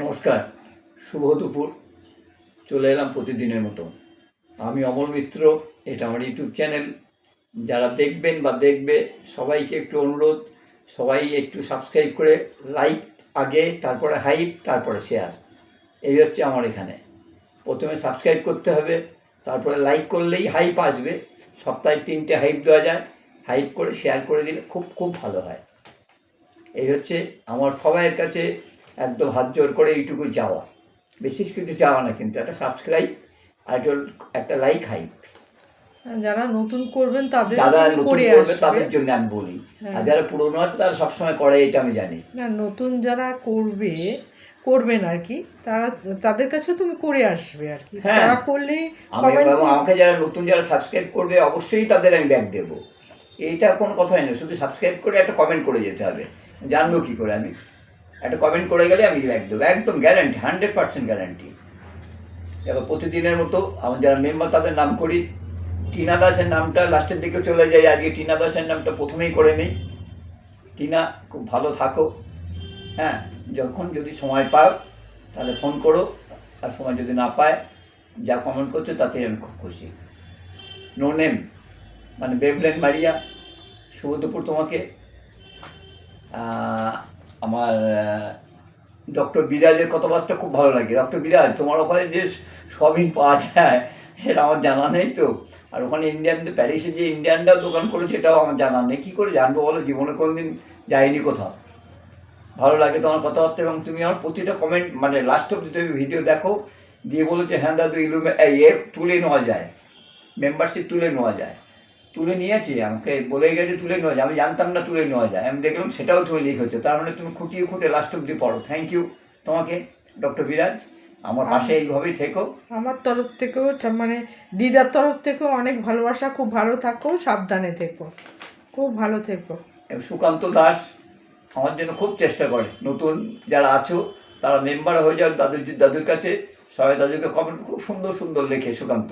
নমস্কার, শুভ দুপুর। চলে এলাম প্রতিদিনের মতো। আমি অমল মিত্র, এটা আমার ইউটিউব চ্যানেল। যারা দেখবেন বা দেখবে, সবাইকে একটু অনুরোধ, সবাই একটু সাবস্ক্রাইব করে লাইক আগে, তারপরে হাইপ তারপরে শেয়ার এই হচ্ছে আমার এখানে। প্রথমে সাবস্ক্রাইব করতে হবে, তারপরে লাইক করলেই হাইপ আসবে। সপ্তাহে তিনটে হাইপ দেওয়া যায়। হাইপ করে শেয়ার করে দিলে খুব খুব ভালো হয়। এই হচ্ছে আমার সবাইয়ের কাছে একদম হাত জোর করে এইটুকু যাওয়া। বিশেষ কিছু যাওয়া না কিন্তু একটা সাবস্ক্রাইব আর একটা- লাইক হাই যারা নতুন করবেন তাদের যারা নতুন করবে তাদের জন্য আমি বলি। হ্যাঁ। আর যারা পুরনো আছে তারা সবসময় করে এটা আমি জানি। না নতুন যারা করবে করবেন আর কি তারা তাদের কাছে তুমি করে আসবে আর কি। হ্যাঁ। তারা করলে আমি আমাকে যারা নতুন যারা সাবস্ক্রাইব করবে অবশ্যই তাদের আমি ব্যাক দেবো। এইটা কোনো কথাই না শুধু সাবস্ক্রাইব করে একটা কমেন্ট করে যেতে হবে। জানব কী করে আমি। একটা কমেন্ট করে গেলে আমি ব্যাক দেবো একদম গ্যারান্টি হান্ড্রেড পার্সেন্ট গ্যারান্টি এবার প্রতিদিনের মতো আমার যারা মেম্বার তাদের নাম করি। টিনা দাসের নামটা লাস্টের দিকে চলে যাই, আজকে টিনা দাসের নামটা প্রথমেই করে নিই। টিনা, খুব ভালো থাকো। হ্যাঁ যখন যদি সময় পাও, তাহলে ফোন করো। আর সময় যদি না পায়, যা কমেন্ট করছ তাতে আমি খুব খুশি। নো নেম মানে বেবলেন মারিয়া। শুভ দুপুর তোমাকে আমার ডক্টর বিরাজের কথাবার্তা খুব ভালো লাগে। ডক্টর বিরাজ, তোমার ওখানে যে সবই পাওয়া যায়, সেটা আমার জানা নেই তো। আর ওখানে ইন্ডিয়ান প্যারিসে যে ইন্ডিয়ানরা দোকান করেছে, এটাও আমার জানা নেই। কী করে জানব বলো? জীবনে কোনোদিন যাইনি কোথাও। ভালো লাগে তোমার কথাবার্তা এবং তুমি আমার প্রতিটা কমেন্ট মানে লাস্ট অব্দি তুমি ভিডিও দেখো, দিয়ে বলো যে হ্যাঁ দাদু ইলু এই তুলে নেওয়া যায়। মেম্বারশিপ তুলে নেওয়া যায়। তুলে নিয়েছি আমাকে বলে গেছে তুলে নেওয়া যায়। আমি জানতাম না তুলে নেওয়া যায়। আমি দেখলাম সেটাও তুমি লিখেছো তার মানে তুমি খুঁটিয়ে খুঁটে লাস্ট অব্দি পড়ো। থ্যাংক ইউ তোমাকে ডক্টর বিরাজ আমার পাশে এইভাবেই থেকো। আমার তরফ থেকেও মানে দিদার তরফ থেকেও অনেক ভালোবাসা। খুব ভালো থাকো সাবধানে থেকো। খুব ভালো থেকো। সুকান্ত দাস আমার জন্য খুব চেষ্টা করে। নতুন যারা আছো তারা মেম্বার হয়ে যাও দাদুর দাদুর কাছে। সবাই দাদুকে কমেন্ট খুব সুন্দর সুন্দর লেখে সুকান্ত।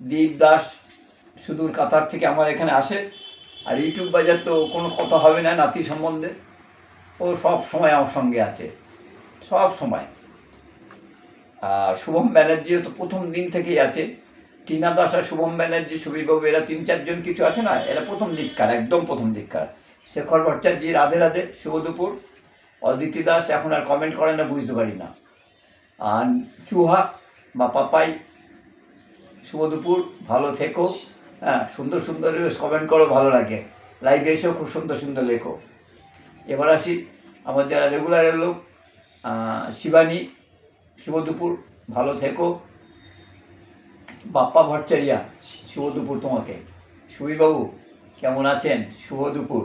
দীপ দাস সুদূর কাতার থেকে আমার এখানে আসে। আর ইউটিউব বাজার তো কোনো কথা হবে না নাতি সম্বন্ধে। ও সব সময় আমার সঙ্গে আছে। সব সময়। আর শুভম ব্যানার্জিও তো প্রথম দিন থেকেই আছে। টিনা দাস আর শুভম ব্যানার্জি, সুবীরবাবু, এরা তিন চারজন কিছু আছে না? এরা প্রথম দিককার, একদম প্রথম দিককার। শেখর ভট্টাচার্য, রাধে রাধে, শুভ দুপুর। অদিতি দাস এখন আর কমেন্ট করে না, বুঝতে পারি না। আর চুহা বা পাপাই, শুভ দুপুর, ভালো থেকো। হ্যাঁ সুন্দর সুন্দর কমেন্ট করো, ভালো লাগে। লাইভে এসেও খুব সুন্দর সুন্দর লেখো। এবার আসি আমার যারা রেগুলারের লোক শিবানী শুভ দুপুর ভালো থেকো। বাপ্পা ভট্টাচারিয়া শুভ দুপুর তোমাকে। সুবীরবাবু, কেমন আছেন? শুভ দুপুর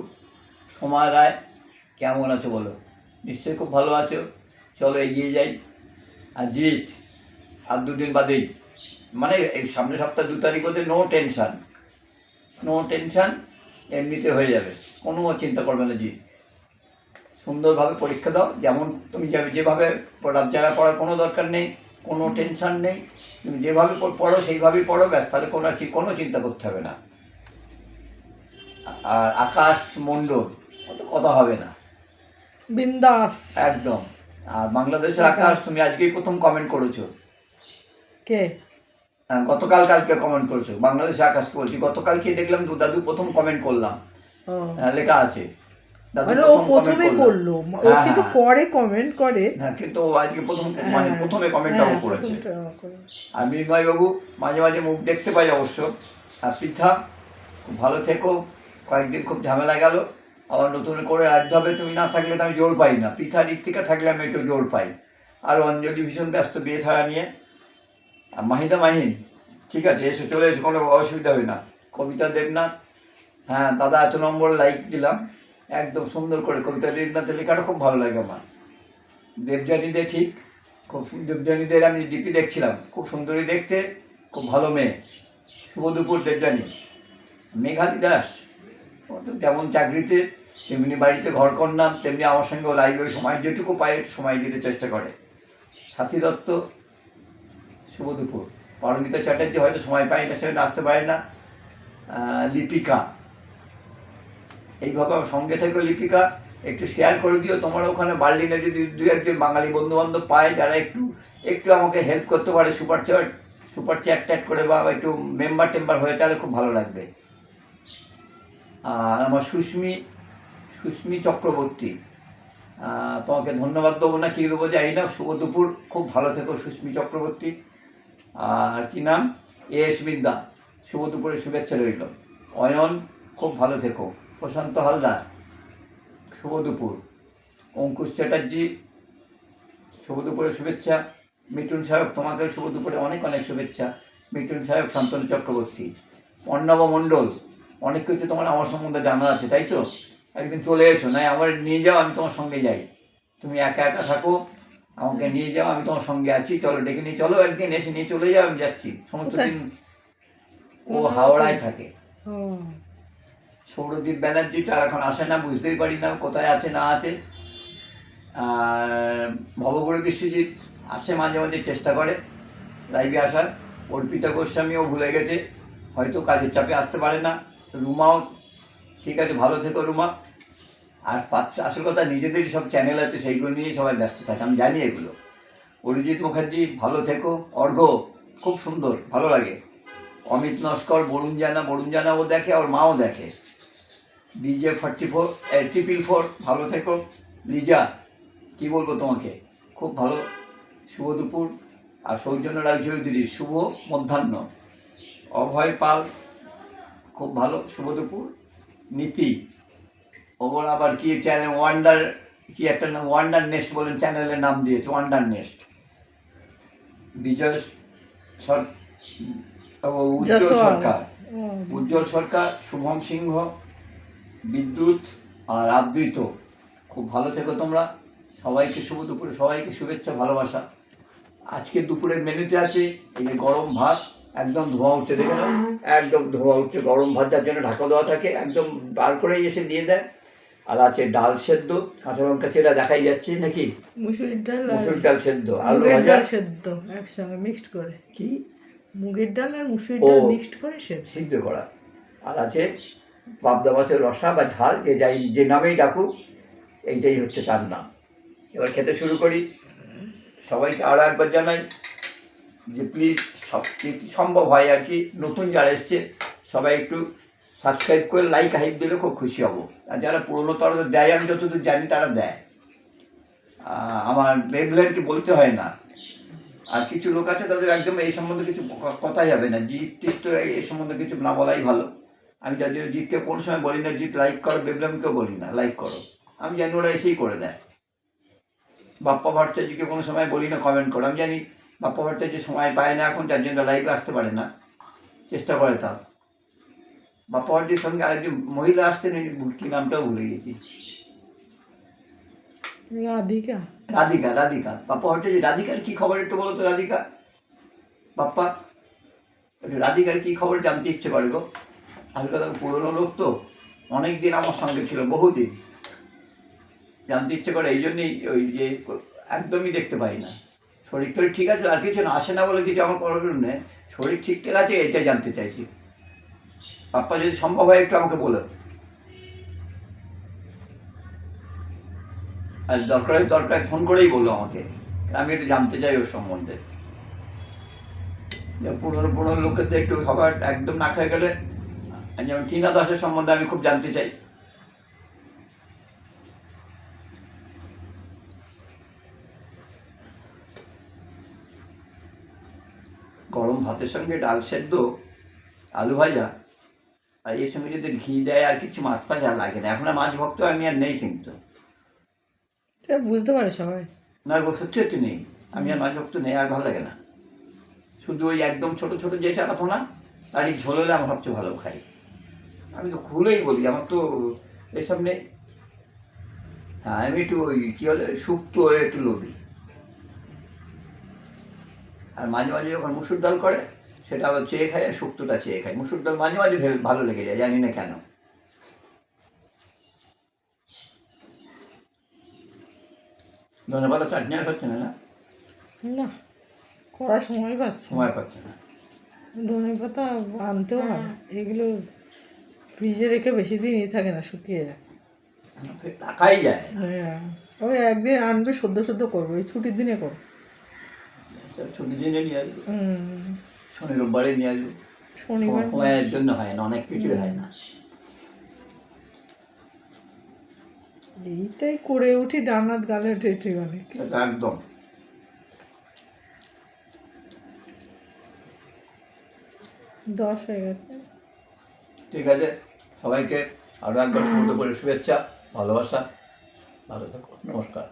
সোমা রায়, কেমন আছো বলো? নিশ্চয়ই খুব ভালো আছো। চলো এগিয়ে যাই। আর জিৎ আর দুদিন বাদেই। মানে এই সামনের সপ্তাহ দু তারিখ হতে নো টেনশান নো টেনশান এমনিতে হয়ে যাবে। কোনো চিন্তা করবে না জিৎ সুন্দরভাবে পরীক্ষা দাও যেমন তুমি যাবে যেভাবে পড়ার জায়গা পড়ার কোনো দরকার নেই কোনো টেনশান নেই তুমি যেভাবে পড়ো সেইভাবেই পড়ো ব্যাস তাহলে কোনো কোনো চিন্তা করতে হবে না। আর আকাশ মণ্ডল অত কথা হবে না। বিন্দাস। একদম। আর বাংলাদেশের আকাশ তুমি আজকেই প্রথম কমেন্ট করেছ। কে? গতকাল কালকে কমেন্ট করেছ। বাংলাদেশের আকাশকে বলছি গতকালকে দেখলাম দু দাদু প্রথম কমেন্ট করলাম। হ্যাঁ, লেখা আছে। মানে ও প্রথমে করল। ও হ্যাঁ, কিন্তু হ্যাঁ। পরে কমেন্ট করে। হ্যাঁ কিন্তু আজকে প্রথম মানে হ্যাঁ, প্রথমে কমেন্টটাও হ্যাঁ, করেছে। আর বাবু মাঝে মাঝে মুখ দেখতে পাই অবশ্য। আর পৃথা খুব ভালো থেকো। কয়েকদিন খুব ঝামেলা গেল। আবার নতুন করে রাখতে হবে তুমি না থাকলে তো আমি জোর পাই না। পৃথা দিক থেকে থাকলে আমি একটু জোর পাই। আর অঞ্জলি ভীষণ ব্যস্ত বিয়ে ছাড়া নিয়ে। আর মাহিদা মাহিন, ঠিক আছে, এসে, চলে এসে, কোনো অসুবিধা হবে না। কবিতা দেবনাথ হ্যাঁ দাদা এত নম্বর লাইক দিলাম, একদম সুন্দর করে কবিতা দেবনাথের লেখাটা খুব ভালো লাগে আমার। দেবযানীদে ঠিক, খুব দেবযানীদের আমি ডিপি দেখছিলাম, খুব সুন্দরী দেখতে, খুব ভালো মেয়ে শুভ দুপুর দেবযানী। মেঘালী দাস, ও তো যেমন চাকরিতে, তেমনি বাড়িতে ঘর কন্যা তেমনি আমার সঙ্গে লাইভে সময়, যেটুকু পায় সময় দিতে চেষ্টা করে। সাথী দত্ত শুভ দুপুর। পারমিতা চ্যাটার্জি হয়তো সময় পায় না সেখানে আসতে পারে না। লিপিকা। এইভাবে আমার সঙ্গে থেকে লিপিকা, একটু শেয়ার করে দিও। তোমার ওখানে বার্লিনে যদি দু একজন বাঙালি বন্ধু বান্ধব পায়, যারা একটু একটু আমাকে হেল্প করতে পারে সুপার চ্যাট সুপার চ্যাট ট্যাট করে বা একটু মেম্বার টেম্বার হয়ে, তাহলে খুব ভালো লাগবে। আর আমার সুস্মি সুস্মি চক্রবর্তী। তোমাকে ধন্যবাদ দেবো না, কী দেবো জানি না। শুভ দুপুর, খুব ভালো থেকো সুস্মি চক্রবর্তী। আর কি নাম? এস বিদ্যা শুভ দুপুরে শুভেচ্ছা রইল। অয়ন, খুব ভালো থেকো। প্রশান্ত হালদার, শুভ দুপুর। অঙ্কুশ চ্যাটার্জি, শুভ দুপুরে শুভেচ্ছা। মিঠুন সাহেব তোমাকেও শুভ দুপুরে অনেক অনেক শুভেচ্ছা। মিঠুন সাহেব শান্তনু চক্রবর্তী। অর্ণব মণ্ডল, অনেক কিছু তোমার আমার সম্বন্ধে জানার আছে, তাই তো? একদিন চলে এসো, নাই আমার নিয়ে যাও, আমি তোমার সঙ্গে যাই। তুমি একা একা থাকো। আমাকে নিয়ে যাও আমি তোমার সঙ্গে আছি চলো ডেকে নিয়ে চলো একদিন এসে নিয়ে চলে যাও আমি যাচ্ছি। সমস্ত দিন ও হাওড়ায় থাকে। সৌরদীপ ব্যানার্জি তো আর এখন আসে না বুঝতেই পারি না কোথায় আছে না আছে। আর ভবগুরু বিশ্বজিৎ আসে মাঝে মাঝে চেষ্টা করে লাইভে আসার। অর্পিতা গোস্বামীও ভুলে গেছে হয়তো কাজের চাপে আসতে পারে না। রুমাও ঠিক আছে ভালো থেকো রুমা। আর আসল কথা নিজেদেরই সব চ্যানেল আছে, সেইগুলো নিয়ে সবাই ব্যস্ত থাকে। আমি জানি এগুলো। অরিজিৎ মুখার্জি, ভালো থেকো। অর্ঘ, খুব সুন্দর, ভালো লাগে। অমিত নস্কর, বরুণ জানা, বরুণ জানাও দেখে ওর মাও দেখে। বিজে ফর্টি ফোর ট্রিপল ফোর ভালো থেকো। লিজা, কি বলব তোমাকে? খুব ভালো। শুভ দুপুর। আর সৌজন্য রায় চৌধুরী, শুভ মধ্যাহ্ন। অভয় পাল, খুব ভালো। শুভ দুপুর। নীতি ওর আবার কি চ্যানেল ওয়ান্ডার কি একটা নাম ওয়ান্ডার নেস্ট বলেন চ্যানেলের নাম দিয়েছে ওয়ান্ডার নেস্ট বিজয় সর উজ্জ্বল সরকার। উজ্জ্বল সরকার শুভম সিংহ বিদ্যুৎ আর আদৃত খুব ভালো থেকো তোমরা। সবাইকে শুভ দুপুরে সবাইকে শুভেচ্ছা ভালোবাসা। আজকে দুপুরের মেনুতে আছে এই যে গরম ভাত একদম ধোঁয়া উঠছে দেখে একদম ধোঁয়া উঠছে গরম ভাত যার জন্য ঢাকা দেওয়া থাকে একদম বার করেই এসে দিয়ে দেয়। আর আছে ডাল সেদ্ধ কাঁচা লঙ্কা চেরা দেখাই যাচ্ছে নাকি? মুসুরির ডাল মুসুর ডাল সেদ্ধ আলু ভাজা? ডাল সেদ্ধ একসঙ্গে মিক্সড করে। কি? মুগের ডাল আর মুসুরির ডাল মিক্সড করে সেদ্ধ। সিদ্ধ করা। আর আছে পাবদা মাছের রসা বা ঝাল যে যাই যে নামেই ডাকুক এইটাই হচ্ছে তার নাম। এবার খেতে শুরু করি। সবাইকে আরও একবার জানাই যে প্লিজ সব সম্ভব হয় আর কি নতুন যারা এসছে সবাই একটু সাবস্ক্রাইব করে লাইক হাইপ দিলে খুব খুশি হব। আর যারা পুরনো তারা দেয়, আমি যতদূর জানি তারা দেয়। আমার বেবলেনকে বলতে হয় না। আর কিছু লোক আছে তাদের একদম এই সম্বন্ধে কিছু কথাই হবে না। জিত টিত তো এই সম্বন্ধে কিছু না বলাই ভালো। আমি যদিও জিতকে কোনো সময় বলি না জিত লাইক করো বেবলামকেও বলি না লাইক করো। আমি জানি ওরা এসেই করে দেয়। বাপ্পা ভট্টাচার্যকে কোনো সময় বলি না কমেন্ট করো। আমি জানি বাপ্পা ভট্টাচার্য সময় পায় না এখন, যার জন্য লাইভে আসতে পারে না। চেষ্টা করে তাও বাপ্পা ভট্টাচার্যের সঙ্গে আরেকজন মহিলা আসতেন কি নামটাও ভুলে গেছি। রাধিকা। রাধিকা রাধিকা। বাপ্পা ভট্টাচার্য রাধিকার কি খবর একটু বলো তো রাধিকা। বাপ্পা রাধিকার কি খবর জানতে ইচ্ছে করে গো। আসলে তো পুরোনো লোক তো অনেক দিন আমার সঙ্গে ছিল বহুদিন। জানতে ইচ্ছে করে এই জন্যই ওই যে একদমই দেখতে পাই না। শরীর টরীর ঠিক আছে আর কিছু না আসে না বলে কিছু আমার নেই। শরীর ঠিকঠাক আছে এটাই জানতে চাইছি। বাপ্পা, যদি সম্ভব হয় একটু আমাকে বলো আর দরকার দরকার ফোন করেই বলল আমাকে। আমি একটু জানতে চাই ওর সম্বন্ধে। পুরনো পুরনো তো একটু সবার একদম না খেয়ে গেলে যেমন টিনা দাসের সম্বন্ধে আমি খুব জানতে চাই। গরম ভাতের সঙ্গে ডাল সেদ্ধ, আলু ভাজা আর এর সঙ্গে যদি ঘি দেয় আর কিছু মাছ ফাছ আর লাগে না। এখন আর মাছ ভক্ত আমি আর নেই কিন্তু। বুঝতে পারে সবাই। না গো সত্যি সত্যি নেই। আমি আর মাছ ভক্ত নেই আর ভালো লাগে না। শুধু ওই একদম ছোট ছোট যে চাটা না তারই ঝোল হলে আমার সবচেয়ে ভালো খাই। আমি তো খুলেই বলি আমার তো এসব নেই হ্যাঁ আমি একটু ওই কী বলে শুক্তো একটু লোভি। আর মাঝে মাঝে যখন মুসুর ডাল করে সেটা আবার চেয়ে খাই আর শুক্তোটা চেয়ে খাই মুসুর ডাল মাঝে মাঝে ভালো লেগে যায় জানি না কেন। ধনেপাতা চাটনি আর হচ্ছে না না? না করার সময় পাচ্ছে সময় পাচ্ছে না। ধনে পাতা আনতেও হয় এগুলো ফ্রিজে রেখে বেশি দিনই থাকে না শুকিয়ে যায়। রাখাই যায়। হ্যাঁ ওই একদিন আনবে সদ্য সদ্য করব ওই ছুটির দিনে করব। ছুটির দিনে নিয়ে আসব। হুম। শনি রোববারে নিয়ে আসব। শনিবার সময়ের জন্য হয় না অনেক কিছুই হয় না। এইটাই করে উঠি ডানাত গালে ঠেটে অনেক একদম। দশ হয়ে গেছে। ঠিক আছে সবাইকে আরও একবার সমুদ্র করে শুভেচ্ছা ভালোবাসা। ভালো থাকো নমস্কার।